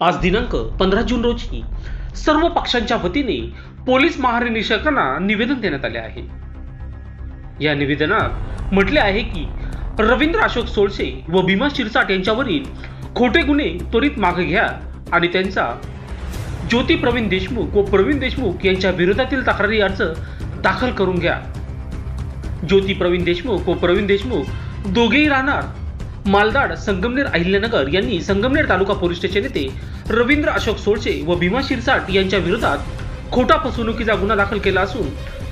आज दिनांक पंधरा जून रोजी सर्व पक्षांच्या वतीने पोलीस महानिरीक्षकांना निवेदन देण्यात आले आहे. या निवेदनात म्हटले आहे की रवींद्र अशोक सोळसे व भीमा शिरसाट यांच्यावरील खोटे गुन्हे त्वरित मागे घ्या आणि त्यांचा ज्योती प्रवीण देशमुख व प्रवीण देशमुख यांच्या विरोधातील तक्रारी अर्ज दाखल करून घ्या. ज्योती प्रवीण देशमुख व प्रवीण देशमुख दोघेही राहणार मालदाड संगमनेर अहिल्यानगर यांनी संगमनेर तालुका पोलीस स्टेशन येथे रवींद्र अशोक सोळचे व भीमा शिरसाट यांच्या विरोधात खोटा फसवणुकीचा गुन्हा दाखल केला असून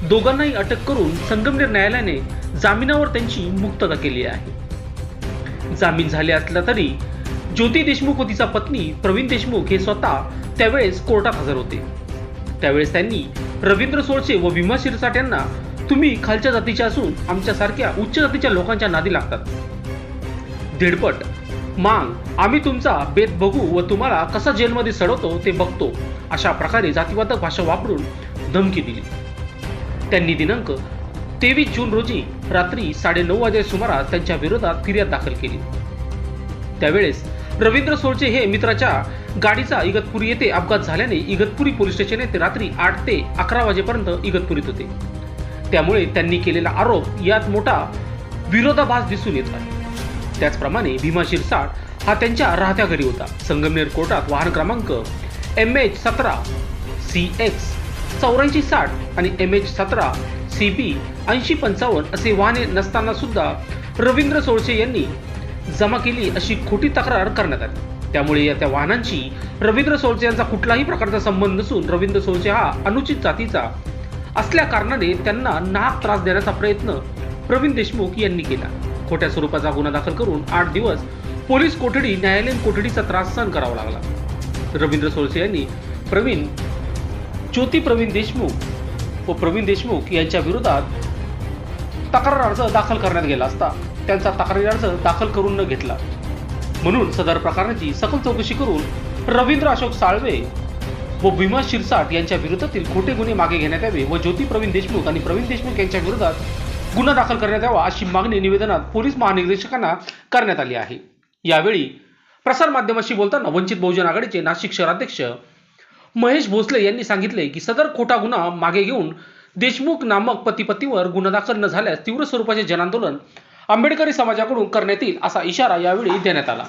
दोघांनाही अटक करून संगमनेर न्यायालयाने जामिनावर त्यांची मुक्तता केली आहे. जामीन झाले असला तरी ज्योती देशमुख व तिचा पत्नी प्रवीण देशमुख हे स्वतः त्यावेळेस कोर्टात हजर होते. त्यावेळेस त्यांनी रवींद्र सोळचे व भीमा शिरसाट यांना तुम्ही खालच्या जातीच्या असून आमच्यासारख्या उच्च जातीच्या लोकांच्या नादी लागतात. दीडपट. मांग आम्ही तुमचा बेत बघू व तुम्हाला कसा जेलमध्ये सडवतो ते बघतो अशा प्रकारे जातीवादक भाषा वापरून धमकी दिली. त्यांनी दिनांक तेवीस जून रोजी रात्री साडेनऊ वाजे सुमारास त्यांच्या विरोधात फिर्याद दाखल केली. त्यावेळेस रवींद्र सोळचे हे मित्राच्या गाडीचा इगतपुरी येथे अपघात झाल्याने इगतपुरी पोलीस स्टेशन येथे रात्री आठ ते अकरा वाजेपर्यंत इगतपुरीत होते. त्यामुळे त्यांनी केलेला आरोप यात मोठा विरोधाभास दिसून येत आहे. त्याचप्रमाणे भीमा शिरसाट हा त्यांच्या राहत्या घरी होता. संगमनेर कोर्टात वाहन क्रमांक एम एच सतरा सी एक्स चौऱ्याऐंशी साठ आणि एम एच सतरा सी बी ऐंशी पंचावन्न असे वाहने नसताना सुद्धा रवींद्र सोळसे यांनी जमा केली अशी खोटी तक्रार करण्यात आली. त्यामुळे या त्या वाहनांशी रवींद्र सोळसे यांचा कुठलाही प्रकारचा संबंध नसून रवींद्र सोळसे हा अनुचित जातीचा असल्या कारणाने त्यांना नाहक त्रास देण्याचा प्रयत्न प्रवीण देशमुख यांनी केला. खोट्या स्वरूपाचा गुन्हा दाखल करून आठ दिवस पोलीस कोठडी न्यायालयीन कोठडीचा त्रास सहन करावा लागला. रवींद्र सोळसे यांनी प्रवीण ज्योती प्रवीण देशमुख व प्रवीण देशमुख यांच्या विरोधात तक्रार अर्ज दाखल करण्यात गेला असता त्यांचा तक्रारी अर्ज दाखल करून न घेतला. म्हणून सदर प्रकरणाची सखोल चौकशी करून रवींद्र अशोक साळवे व भीमा शिरसाट यांच्या विरोधातील खोटे गुन्हे मागे घेण्यात यावे व ज्योती प्रवीण देशमुख आणि प्रवीण देशमुख यांच्या विरोधात गुन्हा दाखल करण्यात यावा अशी मागणी निवेदनात पोलीस महानिर्देशकांना करण्यात आली आहे. यावेळी प्रसारमाध्यमाशी बोलताना वंचित बहुजन आघाडीचे नाशिक शहराध्यक्ष महेश भोसले यांनी सांगितले की सदर खोटा गुन्हा मागे घेऊन देशमुख नामक पतीपतीवर गुन्हा दाखल न झाल्यास तीव्र स्वरूपाचे जनांदोलन आंबेडकरी समाजाकडून करण्यात येईल असा इशारा यावेळी देण्यात आला.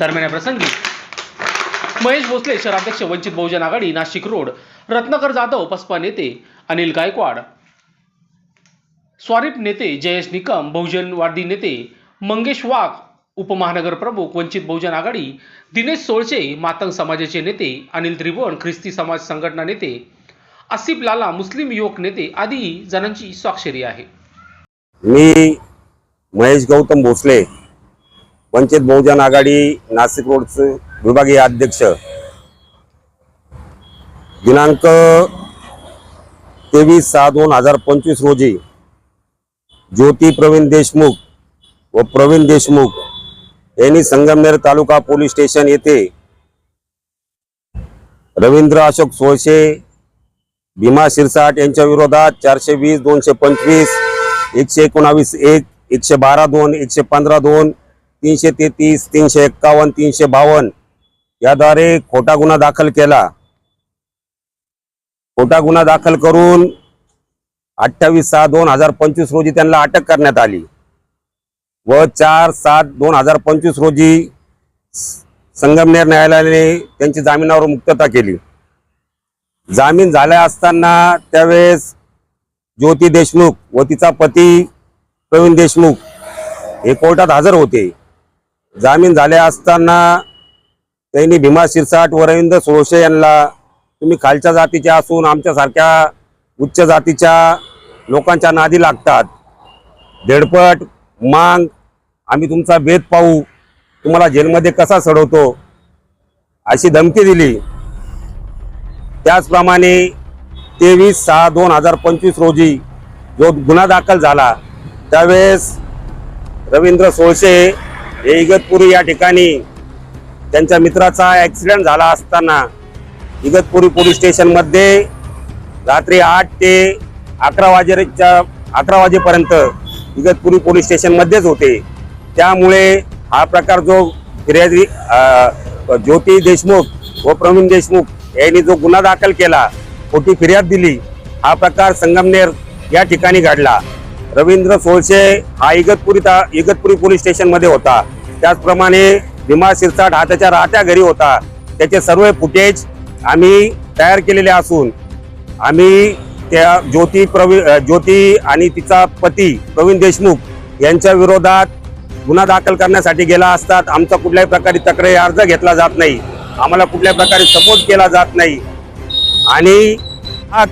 दरम्यान या प्रसंगी महेश भोसले शहराध्यक्ष वंचित बहुजन आघाडी नाशिक रोड रत्नाकर जाधव पसपा नेते अनिल गायकवाड स्वारीप नेते जयेश निकम बहुजनवादी नेते मंगेश वाघ उपमहानगर प्रमुख वंचित बहुजन आघाडी दिनेश सोळचे मातंग समाजाचे नेते अनिल त्रिभुवन ख्रिस्ती समाज संघटना नेते आसिफ लाला मुस्लिम युवक नेते आदी जणांची स्वाक्षरी आहे. मी महेश गौतम भोसले वंचित बहुजन आघाडी नाशिक रोडचे विभागीय अध्यक्ष. दिनांक तेवीस सहा दोन हजार पंचवीस रोजी ज्योती प्रवीण देशमुख व प्रवीण देशमुख यांनी संगमनेर तालुका पोलीस स्टेशन येथे रवींद्र अशोक सोळशे भीमा शिरसाट यांच्या विरोधात चारशे वीस दोनशे पंचवीस एकशे एकोणावीस एक एकशे बारा दोन एकशे पंधरा दोन तीनशे तेहतीस तीनशे एक्कावन्न तीनशे बावन्न याद्वारे खोटा गुन्हा दाखल केला. खोटा गुन्हा दाखल करून अठ्ठावीस सहा दोन हजार पंचवीस रोजी त्यांना अटक करण्यात आली. व चार सात दोन हजार पंचवीस रोजी संगमनेर न्यायालयाने त्यांची जामिनावर मुक्तता केली. जामीन झाल्या असताना त्यावेळेस ज्योती देशमुख व तिचा पती प्रवीण देशमुख हे कोर्टात हजर होते. जामीन झाले असताना त्यांनी भीमा शिरसाट व रवींद्र सोळशे यांना तुम्ही खालच्या जातीचे असून आमच्यासारख्या उच्च जातीच्या लोकांच्या नादी लागतात. धेडपट मांग आम्ही तुमचा भेद पाहू. तुम्हाला जेलमध्ये कसा सडवतो? अशी धमकी दिली. त्याचप्रमाणे तेवीस सहा दोन हजार पंचवीस रोजी जो गुन्हा दाखल झाला त्यावेळेस रवींद्र सोळशे हे इगतपुरी या ठिकाणी त्यांच्या मित्राचा ॲक्सिडेंट झाला असताना इगतपुरी पोलीस स्टेशनमध्ये रात्री आठ ते अकरा वाजेच्या अकरा वाजेपर्यंत इगतपुरी पोलीस स्टेशनमध्येच होते. त्यामुळे हा प्रकार जो फिर्यादी ज्योती देशमुख व प्रवीण देशमुख यांनी जो गुन्हा दाखल केला खोटी फिर्याद दिली हा प्रकार संगमनेर या ठिकाणी घडला. रवींद्र सोळशे हा इगतपुरी ता इगतपुरी पोलीस स्टेशनमध्ये होता. त्याचप्रमाणे भीमा शिरसाट हा त्याच्या राहत्या घरी होता. त्याचे सर्व फुटेज आम्ही तयार केलेले असून आम्ही त्या ज्योती प्रवी ज्योती आणि तिचा पती प्रवीण देशमुख यांच्या विरोधात गुन्हा दाखल करण्यासाठी गेला असतात. आमचा कुठल्याही प्रकारे तक्रारी अर्ज घेतला जात नाही. आम्हाला कुठल्याही प्रकारे सपोर्ट केला जात नाही. आणि हा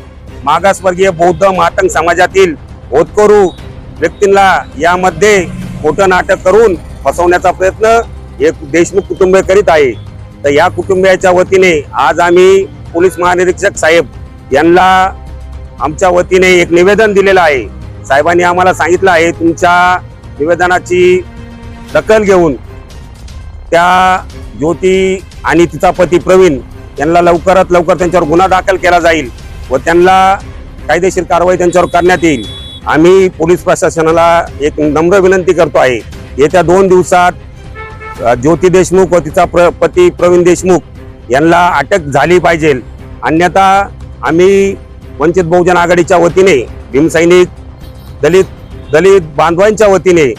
मागासवर्गीय बौद्ध मातंग समाजातील होतकरू व्यक्तींना यामध्ये खोटं नाटक करून फसवण्याचा प्रयत्न हे देशमुख कुटुंब करीत आहे. तर या कुटुंबियाच्या वतीने आज आम्ही पोलीस महानिरीक्षक साहेब यांना आमच्या वतीने एक निवेदन दिलेलं आहे. साहेबांनी आम्हाला सांगितलं आहे तुमच्या निवेदनाची दखल घेऊन त्या ज्योती आणि तिचा पती प्रवीण यांना लवकरात लवकर त्यांच्यावर गुन्हा दाखल केला जाईल व त्यांना कायदेशीर कारवाई त्यांच्यावर करण्यात येईल. आम्ही पोलीस प्रशासनाला एक नम्र विनंती करतो आहे. येत्या दोन दिवसात ज्योती देशमुख व तिचा प्र पती प्रवीण देशमुख यांना अटक झाली पाहिजे. अन्यथा आम्ही वंचित बहुजन आघाडीच्या वतीने भीमसैनिक दलित दलित बांधवांच्या वतीने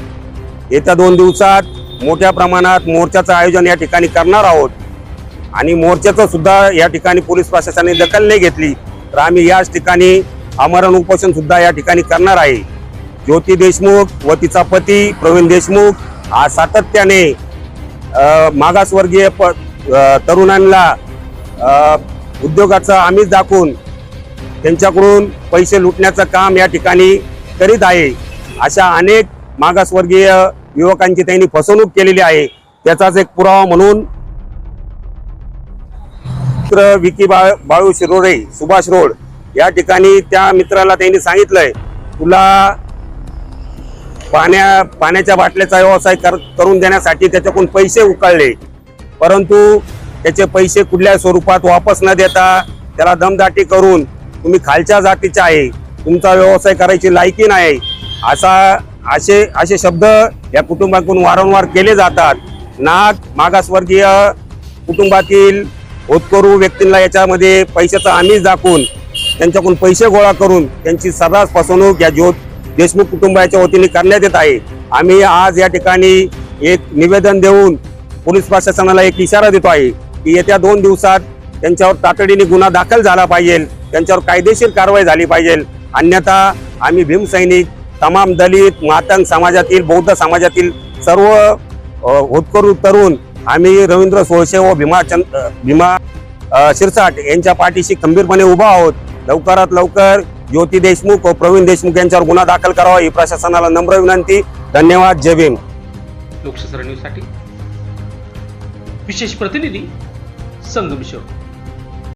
येत्या दोन दिवसात मोठ्या प्रमाणात मोर्चाचं आयोजन या ठिकाणी करणार आहोत. आणि मोर्चाचं सुद्धा या ठिकाणी पोलीस प्रशासनाने दखल नाही घेतली तर आम्ही याच ठिकाणी आमरण उपोषण सुद्धा या ठिकाणी करणार आहे. ज्योती देशमुख व तिचा पती प्रवीण देशमुख हा सातत्याने मागासवर्गीय प तरुणांना उद्योगाचा आम्हीच दाखवून त्यांच्याकडून पैसे लुटण्याचं काम या ठिकाणी करीत आहे. अशा अनेक मागासवर्गीय युवकांची त्यांनी फसवणूक केलेली आहे. त्याचाच एक पुरावा म्हणून मित्र विकी बा बाळू शिरोडे सुभाष रोड या ठिकाणी त्या मित्राला त्यांनी सांगितलंय तुला पाण्या पाण्याच्या बाटल्याचा व्यवसाय कर, करून देण्यासाठी त्याच्याकडून पैसे उकळले. परंतु त्याचे पैसे कुठल्या स्वरूपात वापस न देता त्याला दमदाटी करून तुम्ही खालच्या जातीचे आहे तुमचा व्यवसाय करायची लायकी नाही. असा असे असे शब्द या कुटुंबाकडून वारंवार केले जातात. नाग मागासवर्गीय कुटुंबातील होतकरू व्यक्तींना याच्यामध्ये पैशाचं आमिष दाखवून त्यांच्याकडून पैसे गोळा करून त्यांची सर्रास फसवणूक या ज्योत देशमुख कुटुंबाच्या वतीने करण्यात येत आहे. आम्ही आज या ठिकाणी एक निवेदन देऊन पोलीस प्रशासनाला एक इशारा देतो आहे. की येत्या दोन दिवसात त्यांच्यावर तातडीने गुन्हा दाखल झाला पाहिजे त्यांच्यावर कायदेशीर कारवाई झाली पाहिजे. अन्यथा आम्ही भीमसैनिक तमाम दलित मातंग समाजातील बौद्ध समाजातील सर्व होतकरू तरुण आम्ही रवींद्र सोळशे व भीमा चंद भीमा शिरसाट यांच्या पाठीशी खंबीरपणे उभा आहोत. लवकरात लवकर ज्योती देशमुख व प्रवीण देशमुख यांच्यावर गुन्हा दाखल करावा ही प्रशासनाला नम्र विनंती. धन्यवाद. जय भीम. लोकशास्त्र न्यूजसाठी विशेष प्रतिनिधी संगमेश्वर